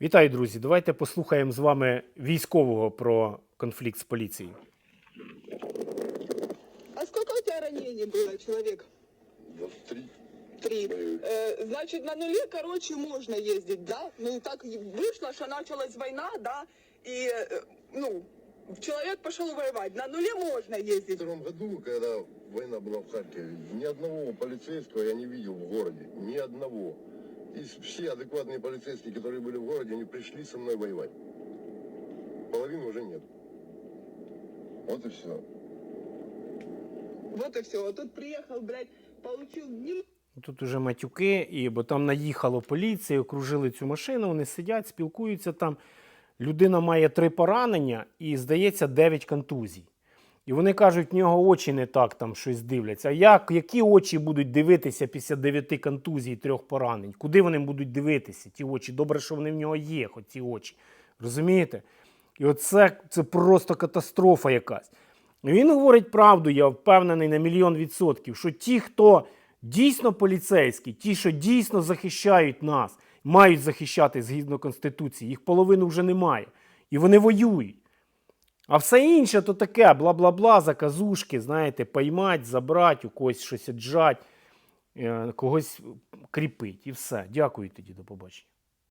Вітаю, друзі! Давайте послухаємо з вами військового про конфлікт з поліцією. А сколько у тебя ранений было, человек? Да, три. Три. Э, значит, на нуле, короче, можно ездить, да? Ну, так и вышло, что началась война, да? И, э, ну, человек пошел воевать. На нуле можно В ездить. втором году, когда война была в Харькове, ни одного полицейского я не видел в городе. Ни одного. И все адекватные полицейские, которые были в городе, они пришли со мной воевать. Половины уже нет. Вот и все. Вот и все. Вот тут приехал, блядь, получил не Тут уже матюки, і, бо там наїхало поліція, окружили цю машину, вони сидять, спілкуються там. Людина має три поранення і, здається, дев'ять контузій. І вони кажуть, в нього очі не так там щось дивляться. А як, які очі будуть дивитися після дев'яти контузій трьох поранень? Куди вони будуть дивитися, ті очі? Добре, що вони в нього є, хоч ці очі. Розумієте? І оце це просто катастрофа якась. Він говорить правду, я впевнений на мільйон відсотків, що ті, хто дійсно поліцейські, ті, що дійсно захищають нас, мають захищати згідно Конституції, їх половину вже немає. І вони воюють. А все інше то таке, бла-бла-бла, заказушки, знаєте, поймать, забрати, у когось щось отжать, е, когось кріпить. І все. Дякую тоді, до побачення.